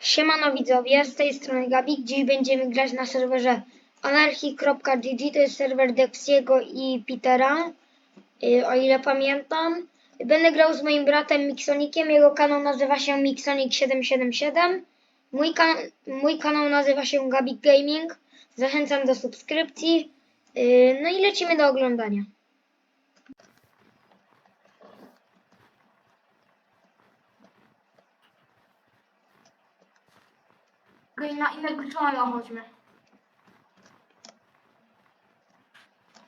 Siemano widzowie, z tej strony Gabik. Dziś będziemy grać na serwerze anarchy.gg, to jest serwer Dexiego i Petera, yy, o ile pamiętam. Będę grał z moim bratem Mixonikiem, jego kanał nazywa się Mixonik777. Mój, kan mój kanał nazywa się Gabik Gaming. Zachęcam do subskrypcji. Yy, no i lecimy do oglądania. Okej, na innego człowieka chodźmy.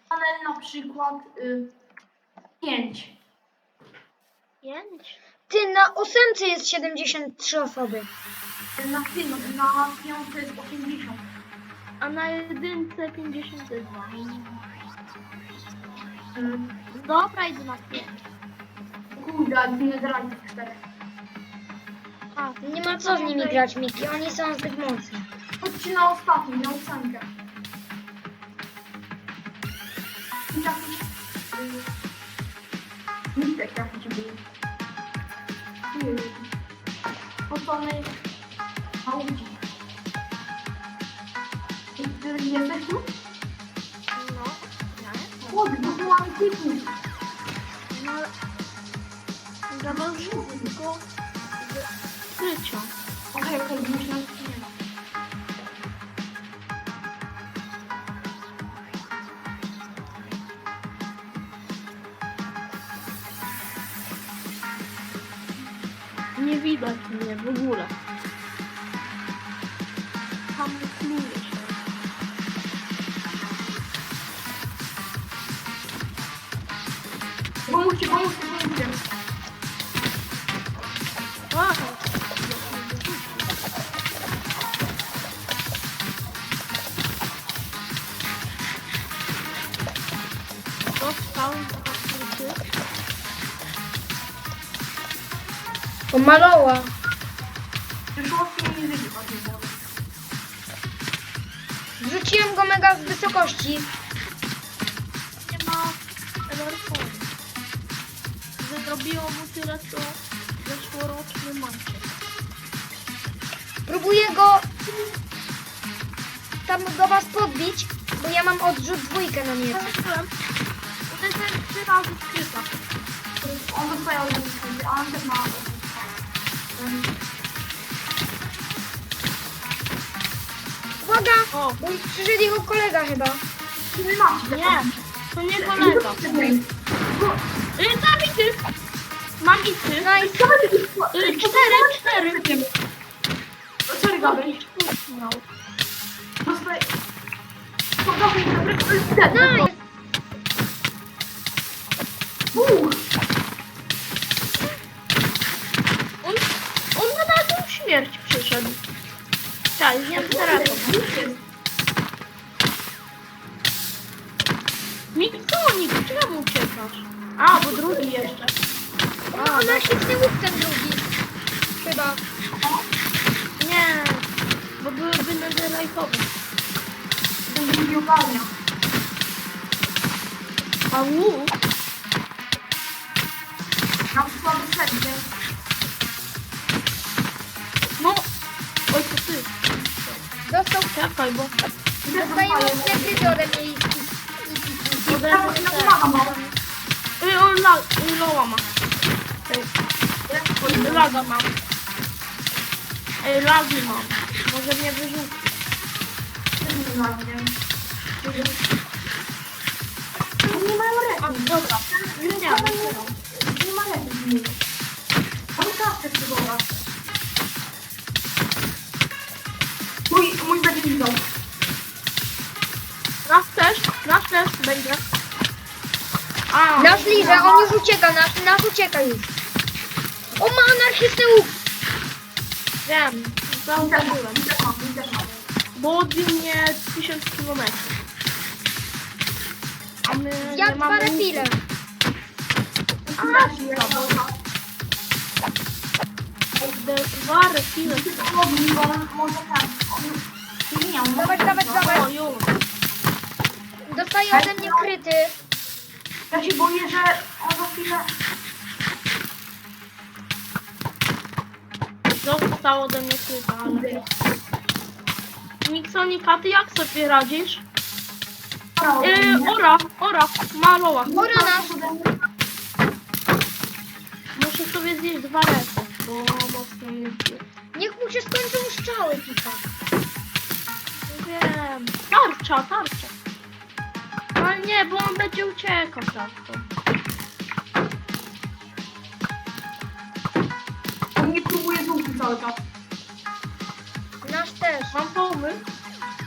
Ale na przykład y, 5. Pięć? Ty, na ósemce jest 73 osoby. Na tym, na piątce jest 80. A na jedynce 52. Y, Dobra, idę na pięć. kurde, ale nie grali tych czterech. A, Nie ma co z nimi grać, Miki, oni są zbyt mocni. Chodźcie na ostatni, na ósemkę. I jakiś... y, Mitek jakiś był. Y, Ocony... Małudzi. Ty jesteś tu? no. Nie? Chłody, bo tu mamy typów. No. Zawał tylko krycia. Okej, okej, myślałem, że nie ma. Nie widać mnie w ogóle. Kamufluję się. Pomóżcie, pomóżcie, pomóżcie. Pomaloła. Przyszło mi nie go mega z wysokości. Zrobiło mu tyle, co zeszłoroczny Maciek. Próbuję go tam do was podbić, bo ja mam odrzut dwójkę na miecz. Zobaczyłem. To jest ten trzy razy skryta. On dostaje od nich, a on też ma... Uwaga! O, Bo już przyszedł jego kolega chyba. Nie macie. To nie kolega. Y, zabity. Mam i ty. Nice. Y, cztery, cztery. Sorry. No. Dostaje... Podobnie, dobry, Nice. Byłyby netherite'owe. ten drugi ogarnia. A łuk? Na przykład serdzie. No. Oj, to ty. Dostał, Czekaj, bo... dostaje mocne kryty ode mnie i, i, i, Ode Ja mnie na też. pomaga mam. Y, on la, y, loła ma. Y, laga mam. Y, lagi mam. Może mnie Nie mają rekin. dobra. Nie, nie. Nie ma rekin. On kasę przywoła. Mój, mój będzie widział. Nasz też, nasz też będzie. A, Nasz liże, on już ucieka, nasz, nasz ucieka już. O, ma anarchistny łuk. wiem, zauważyłem. Budzi mnie 1000 km. A my Ja nie dwa mamy refile. A masz je. Dwa refile. Może tak. Nie, on Dawaj, dawaj, dawaj. już. Dostaje ode mnie kryty. Ja się boję, że on za chwilę... Zostało do mnie chyba, ale... Miksonika, ty jak sobie radzisz? Yy, ora, ora, maloła. Ora nas. Muszę sobie zjeść dwa rety, bo mocno mnie. Niech mu się skończą strzały, Pika. Nie Wiem. Tarcza, tarcza. Ale nie, bo on będzie uciekał tak to. On nie próbuje żółty cały czas. Mam pomysł.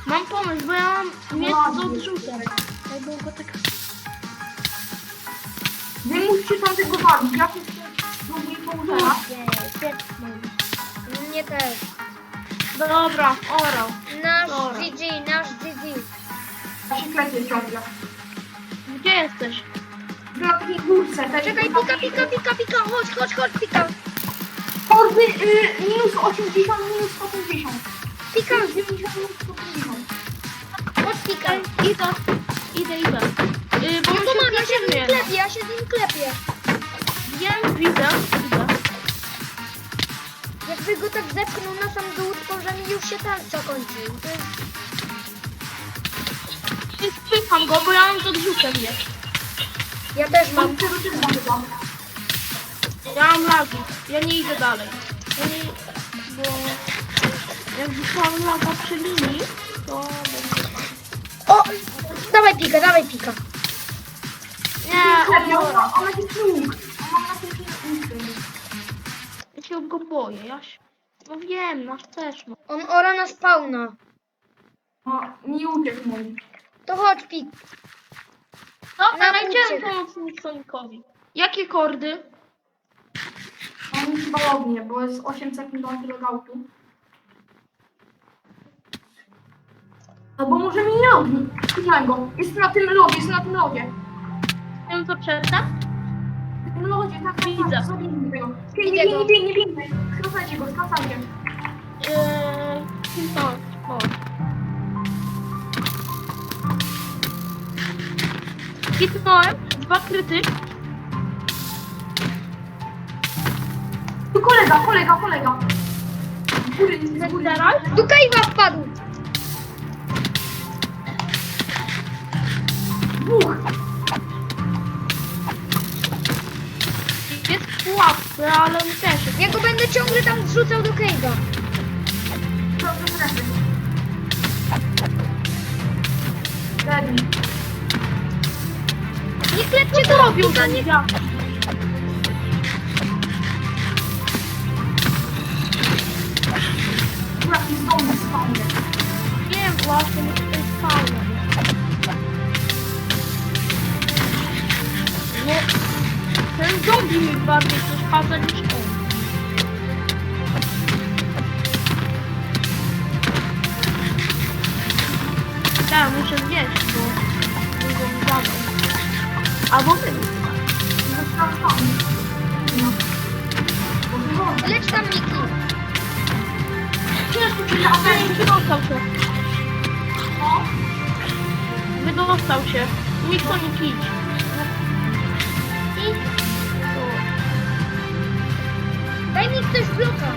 Mam pomysł, bo ja mam mieć Ładnie. do odrzutek. Ja bym go tak... Wy musicie tam tego bawić. Ja się próbuję położenia. Mnie też. Dobra, orał. Nasz Dobra. GG, nasz GG. Ja się klepię ciągle. Gdzie jesteś? Na takiej górce. tej- Czekaj, Pika, Pika, Pika, Pika, chodź, chodź, chodź, Pika. Kordy y, minus 80, minus 150. Pika, Minus 90, minus 150. chodź, Pika. Idę, idę, idę. Yy, bo Nie on pomagam, ja się z nim klepię, ja się z nim klepię. Wiem, widzę, widzę. Jakby go tak zepchnął na sam dół, to że mi już się tarcza kończy. To jest... Spycham go, bo ja mam to odrzucę, wiesz. Ja też mam. Mam. Ja mam lagi. Ja nie idę dalej. Ja nie... Bo... Jak wysłałam laga przy linii, to będzie... O! Dawaj Pika, dawaj Pika. Nie, Klepię, on on ma on ma jakiś łuk. On ma łuk. Ja się go boję, ja się... No wiem, nasz też ma. On ora na spawna. No, nie uciekł mój. To chodź Pik. Dobra, Na idziemy uciek. pomóc. Jakie kordy? On chyba ognie, bo jest 8 sekund do antylogoutu. Albo może mi nie ogni. Go. Jest na tym lodzie, jest na tym lodzie. Wiem co przedtem? Na tym lodzie, tak, tak, Widzę. tak. Zabijmy tego. Widzę Biegnie, go. biegnie. Skracajcie go, skracajcie. Eee, no, o. Hitnąłem, dwa kryty. Tu kolega, kolega, kolega. Z góry, z góry. Do Cave'a wpadł. Dwóch. Jest w pułapce, ale on też jest. Ja go będę ciągle tam zrzucał do Cave'a. To do strefy. Deadly. Nie klepcie go, robił Pika, ten bardziej przeszkadza niż on. Tak, muszę zjeść, bo mi zabrał. Albo wy. No, tam. No. Lecz tam Miki. Ciężko Wydostał się. Wydostał się. Miksonik idź. Idź. Mi ktoś bloka.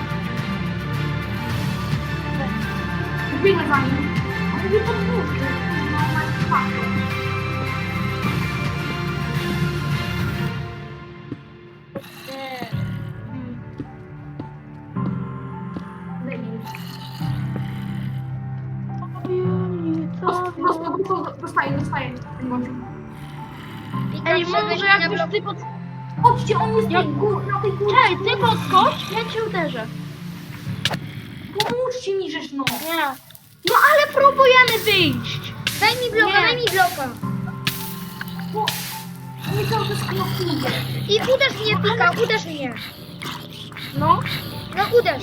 Biegnę za nim. On mówi pod wózkiem. Na spadku. Debil. Dost- dost- dost- Dostaję, dostaję. Ej, może blok. ty pod... Chodźcie, on jest tej gór, na tej górze. Czekaj, ty podskocz, ja cię uderzę. Pomóżcie mi, żeż no. Nie. No ale próbujemy wyjść. Daj mi bloka, Nie. daj mi bloka. Bo nie cały czas knokuje. I uderz mnie, Pika, uderz mnie. No. No uderz.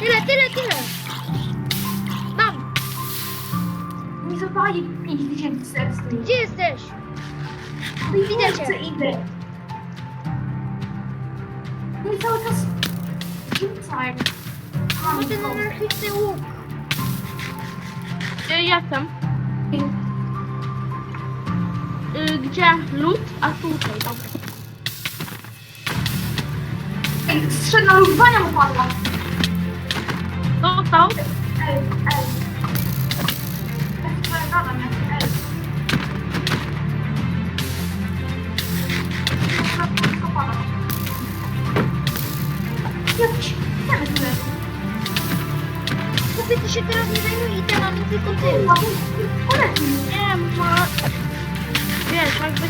Tyle, tyle, tyle. Mam. Nie zadaje 5000 serc. Gdzie jesteś? Widzę cię. cię. idę. Nie cały czas rzuca jak... No ten anarchistyczny łuk. Ja jestem. Gdzie? Lód? A tutaj, dobra. Ej, strzelna luzwania mu padła. Dostał? Ej, ej. Ej, co ja gadam, jak ej. Jakiś, tyle. Chłopie, ty się teraz nie zajmuj itemami, tylko ty. A tu, poleci mi. Nie ma... Wiesz, jakby...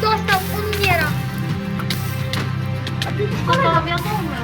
Dostał, on umiera. No to wiadomo.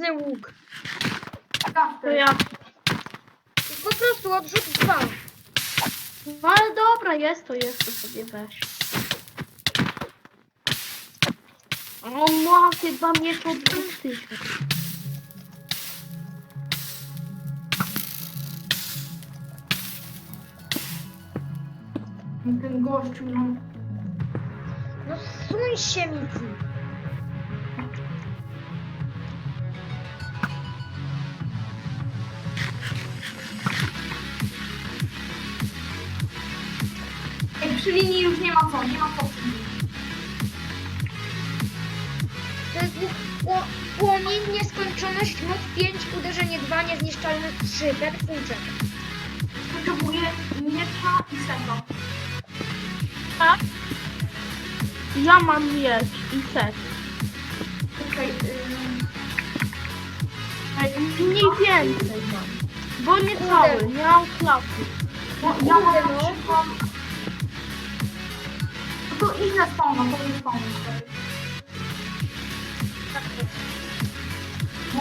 Anarchistny łuk. To ja... Po prostu odrzut dwa. No ale dobra, jest to, jest to sobie weź. O, ma chyba mnie to tysiąc. Ten gościu, no. No suń się mi przy linii już nie ma co, nie ma co przy linii. To jest łuk pło- płomień, nieskończoność, moc 5, uderzenie 2, niezniszczalność 3, pet punkcie. Potrzebuję miecza i seta. Tak? Ja mam miecz i set. Okej, ym, Ej, Mniej więcej mam. Bo nie cały, nie mam klasy. bo ja mam na przykład... No to idź na spawna, to nie spawna. No,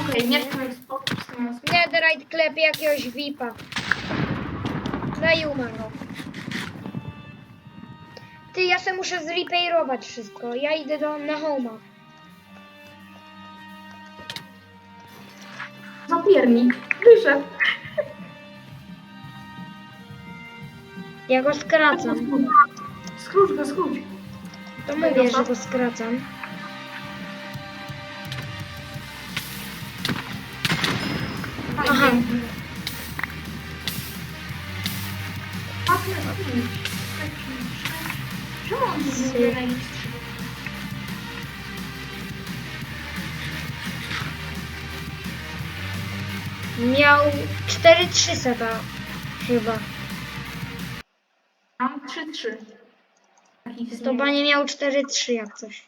Okej, Okej, nie to jest spokój, z tym jest Netherite klepie jakiegoś VIPa. No i umarł. Ty, ja se muszę zrepairować wszystko. Ja idę do, na homa. Zapiernik, wyszedł. Ja go skracam. Skróć go, skróć. To mówię, że go skracam. Aha. Czemu on nie mówi na ich Miał 4-3 seta chyba. Mam 3-3. Takich To banie miał 4-3 jak coś.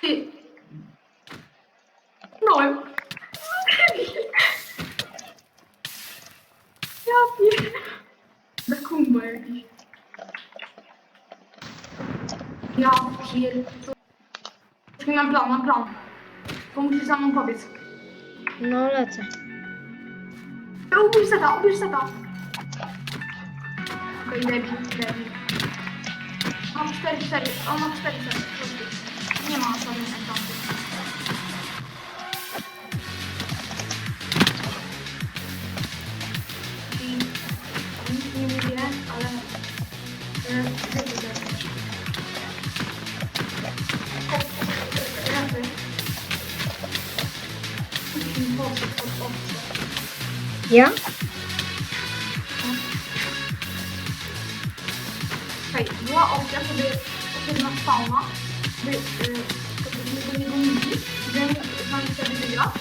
Ty. Nołem. Ja pier... Na kumba jakiś. Ja pier... Czekaj, mam plan, mam plan. To musisz za mną powiedz. No lecę. Ubierz seta, ubierz seta. Okej, debil, debil. Mam 4 4 on ma 4 4 Nie ma Hej, była opcja, żeby jedna spawna, by, y, żeby do niego mówić, że z nami wtedy wygra.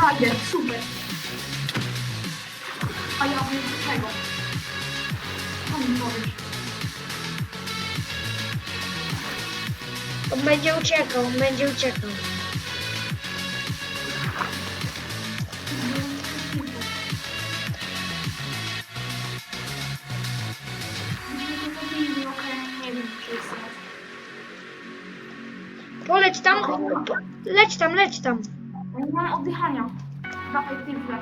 Fajnie, super. A ja mówię czego? Co mi powiesz? On będzie uciekał, on będzie uciekał. Poleć tam, leć tam, leć tam. Nie mam oddychania. Dawaj, ty wleć.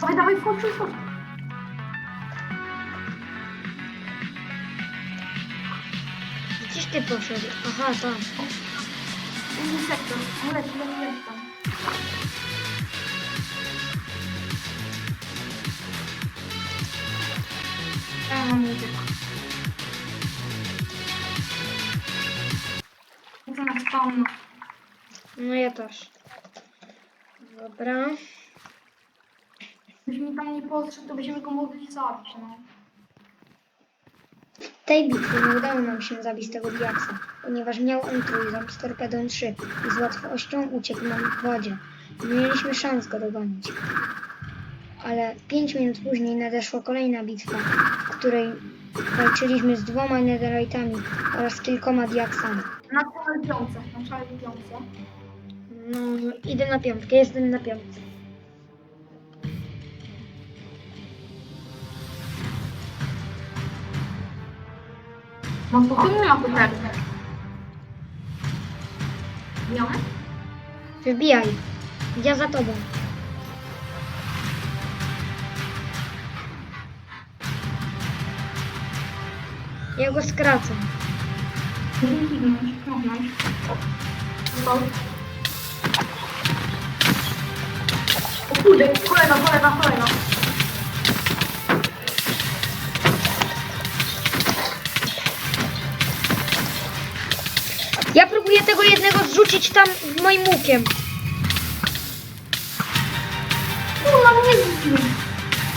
Dawaj, dawaj, wchodź, wchodź. Gdzieś ty poszedł? Aha, tam. Inny sektor. Leć, leć, leć tam. Ja mam uciekł. Chcę na spawn. No ja też. Dobra. Gdybyś mi tam nie podszedł, to byśmy go mogli zabić, no. W tej bitwie nie udało nam się zabić tego diaksa, ponieważ miał on trójząb z torpedą 3 i z łatwością uciekł nam w wodzie. Nie mieliśmy szans go dogonić. Ale 5 minut później nadeszła kolejna bitwa, w której walczyliśmy z dwoma netherite'ami oraz kilkoma diaksami. Na całej piące, na całej piące. No, idę na piątkę, jestem na piątce. No to nie ma pytania. Wiemy? Wybijaj. Ja za tobą. Ja go skracam. Nie kiwnąć, kiwnąć. Został. O kurde, kolega, kolega, kolega. Ja próbuję tego jednego zrzucić tam moim łukiem. Kurwa, no nie.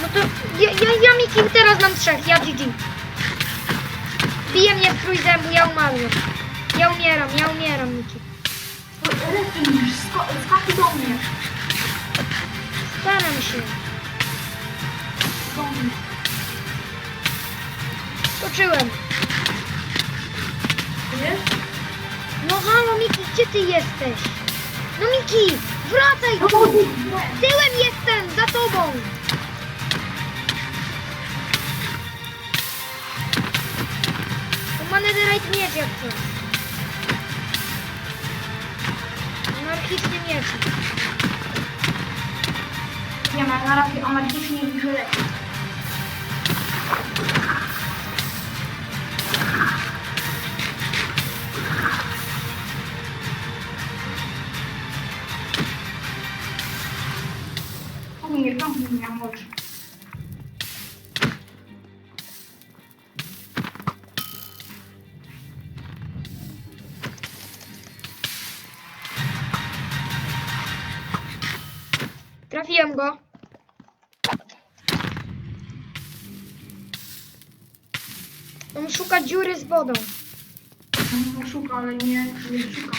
No to ja, ja, ja Miki teraz mam trzech, ja GG. Bije mnie w trój zębu, ja umarłem. Ja umieram, ja umieram Miki. Refin, skakuj do mnie. Staram się. Do mnie. Skoczyłem. Wiesz? No halo Miki, gdzie ty jesteś? No Miki, wracaj No tu. bo nie. Tyłem jestem, za tobą. Ma netherite miecz jak coś. Anarchiczny miecz. Nie ma, na razie anarchicznie bliżej lepiej. Nie, tam nie miałam oczy. Trafiłem go. On szuka dziury z wodą. No, Szuka, ale nie, nie szuka.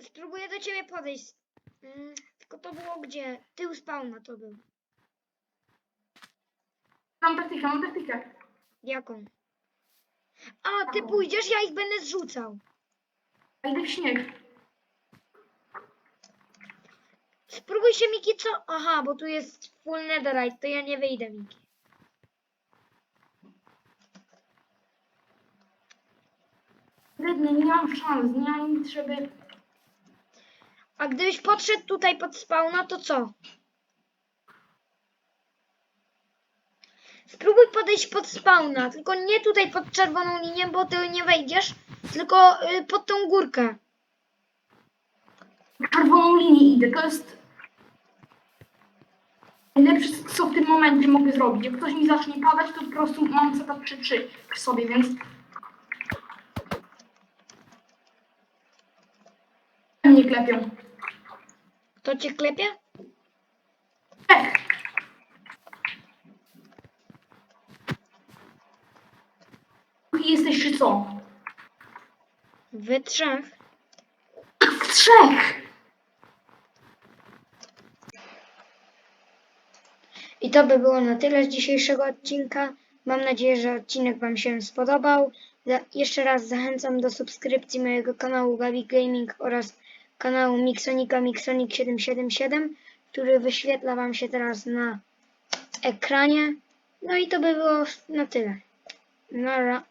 Spróbuję do ciebie podejść. Mm, Tylko to było gdzie? Tył spawna to był. Mam taktykę, mam taktykę. Jaką? A, ty pójdziesz, ja ich będę zrzucał. A idę w śnieg. Spróbuj się, Miki, co? Aha, bo tu jest full netherite, to ja nie wyjdę, Miki. Wrednie, nie mam szans, nie mam nic, żeby... A gdybyś podszedł tutaj pod spawna, to co? Spróbuj podejść pod spawna, tylko nie tutaj pod czerwoną linię, bo ty nie wejdziesz, tylko y, pod tą górkę. W czerwoną linię idę, to jest... Najlepsze, co w tym momencie mogę zrobić. Jak ktoś mi zacznie padać, to po prostu mam setup 3-3 przy sobie, więc... Mnie klepią. Kto cię klepie? Ech! Jesteś czy co? Wy trzech. W trzech! I to by było na tyle z dzisiejszego odcinka. Mam nadzieję, że odcinek Wam się spodobał. Za, jeszcze raz zachęcam do subskrypcji mojego kanału Gabi Gaming oraz kanału Mixonika Mixonik777, który wyświetla Wam się teraz na ekranie. No i to by było na tyle. Nara.